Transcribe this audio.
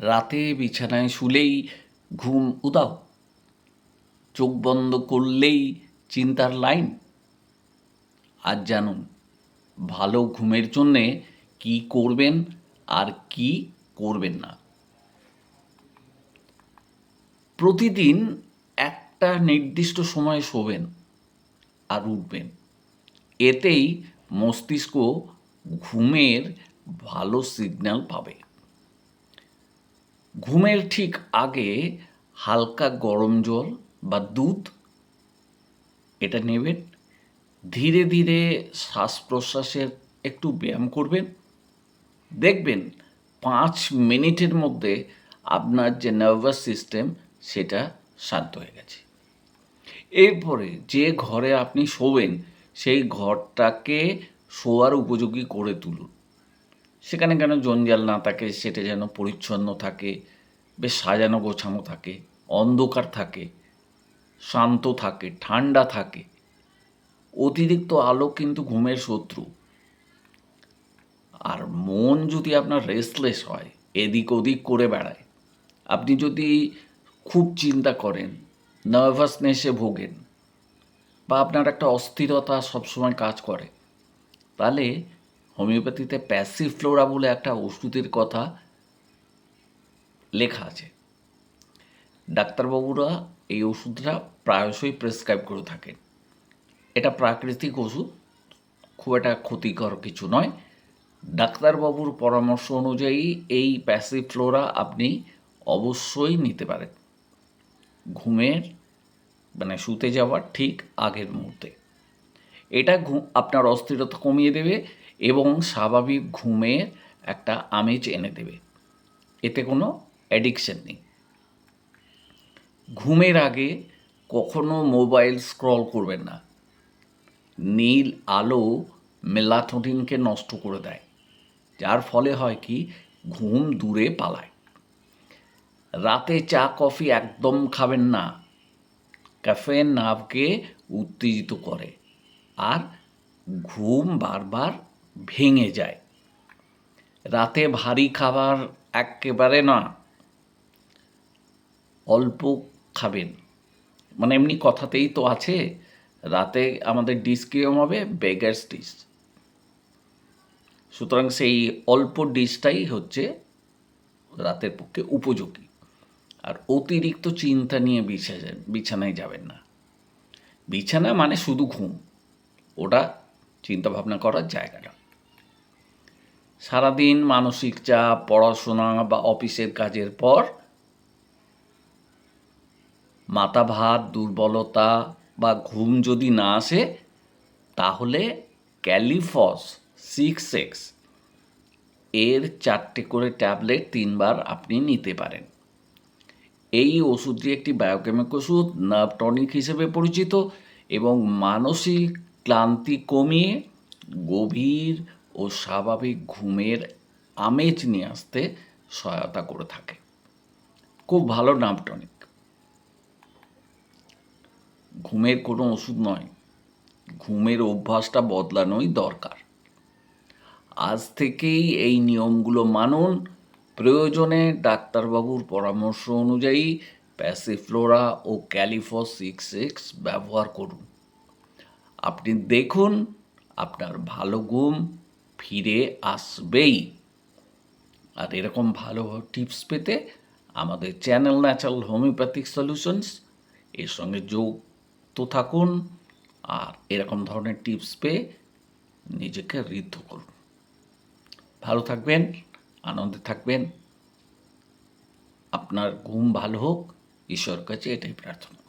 রাতে বিছানায় শুলেই ঘুম উদাও চোখ বন্ধ করলেই চিন্তার লাইন। আজ জানুন, ভালো ঘুমের জন্যে কি করবেন আর কি করবেন না? প্রতিদিন একটা নির্দিষ্ট সময়ে শোবেন আর উঠবেন। এতেই মস্তিষ্ক ঘুমের ভালো সিগন্যাল পাবে। ঘুমের ঠিক আগে হালকা গরম জল বা দুধ এটা নেবেন। ধীরে ধীরে শ্বাস প্রশ্বাসের একটু ব্যায়াম করবেন। দেখবেন পাঁচ মিনিটের মধ্যে আপনার যে নার্ভাস সিস্টেম সেটা শান্ত হয়ে গেছে। এরপরে যে ঘরে আপনি শোবেন, সেই ঘরটাকে শোয়ার উপযোগী করে তুলুন। সেখানে কেন জঞ্জাল না থাকে? সেটা যেন পরিচ্ছন্ন থাকে, বেশ সাজানো গোছানো থাকে, অন্ধকার থাকে, শান্ত থাকে, ঠান্ডা থাকে। অতিরিক্ত আলো কিন্তু ঘুমের শত্রু। আর মন যদি আপনার রেস্টলেস হয়, এদিক ওদিক করে বেড়ায়, আপনি যদি খুব চিন্তা করেন নার্ভাসনেসে ভোগেন, বা আপনার একটা অস্থিরতা সবসময় কাজ করে, তাহলে হোমিওপ্যাথিতে প্যাসিভ ফ্লোরা বলে একটা ওষুধের কথা লেখা আছে। ডাক্তারবাবুরা এই ওষুধটা প্রায়শই প্রেসক্রাইব করে থাকেন। এটা প্রাকৃতিক ওষুধ, খুব একটা ক্ষতিকর কিছু নয়। ডাক্তারবাবুর পরামর্শ অনুযায়ী এই প্যাসিভ ফ্লোরা আপনি অবশ্যই নিতে পারেন। ঘুমের মানে শুতে যাওয়ার ঠিক আগের মুহূর্তে। এটা আপনার অস্থিরতা কমিয়ে দেবে এবং স্বাভাবিক ঘুমের একটা আমেজ এনে দেবে। এতে কোনো অ্যাডিকশন নেই। ঘুমের আগে কখনো মোবাইল স্ক্রল করবেন না। নীল আলো মেলাটোনিনকে নষ্ট করে দেয়, যার ফলে হয় কি, ঘুম দূরে পালায়। রাতে চা, কফি একদম খাবেন না। ক্যাফেন নাভকে উত্তেজিত করে। আর ঘুম বারবার ভেঙে যায়। রাতে ভারী খাবার একেবারে না, অল্প খাবেন। মানে এমনি কথাতেই তো আছে, রাতে আমাদের ডিস কিরম হবে? বেগার্স ডিস সুতরাং সেই অল্প ডিশটাই হচ্ছে রাতের পক্ষে উপযোগী। আর অতিরিক্ত চিন্তা নিয়ে বিছা, বিছানায় যাবেন না। বিছানা মানে শুধু ঘুম। ওটা চিন্তাভাবনা করার জায়গাটা সারাদিন মানসিক চাপ, পড়াশোনা বা অফিসের কাজের পর মাথা ভাত দুর্বলতা বা ঘুম যদি না আসে, তাহলে ক্যালিফস সিক্স এক্সের চারটে করে ট্যাবলেট তিনবার আপনি নিতে পারেন। এই ওষুধটি একটি বায়োকেমিক ওষুধ নার্ভ টনিক হিসেবে পরিচিত এবং মানসিক ক্লান্তি কমিয়ে গভীর ও স্বাভাবিক ঘুমের আমেজ নিয়ে আসতে সহায়তা করে থাকে। খুব ভালো নার্ভ টনিক। ঘুমের কোনো ওষুধ নয়, ঘুমের অভ্যাসটা বদলানোই দরকার। আজ থেকেই এই নিয়মগুলো মানুন। প্রয়োজনে ডাক্তারবাবুর পরামর্শ অনুযায়ী প্যাসিফ্লোরা ও ক্যালিফস সিক্স সিক্স ব্যবহার করুন। আপনি দেখুন আপনার ভালো ঘুম ফিরে আসবেই। আর এরকম ভালো টিপস পেতে আমাদের চ্যানেল ন্যাচারাল হোমিওপ্যাথিক সলিউশনস এর সঙ্গে যুক্ত থাকুন আর এরকম ধরনের টিপস পেয়ে নিজেকে ঋদ্ধ করুন। ভালো থাকবেন, আনন্দে থাকবেন। আপনার ঘুম ভালো হোক ঈশ্বর কাছে এটাই প্রার্থনা।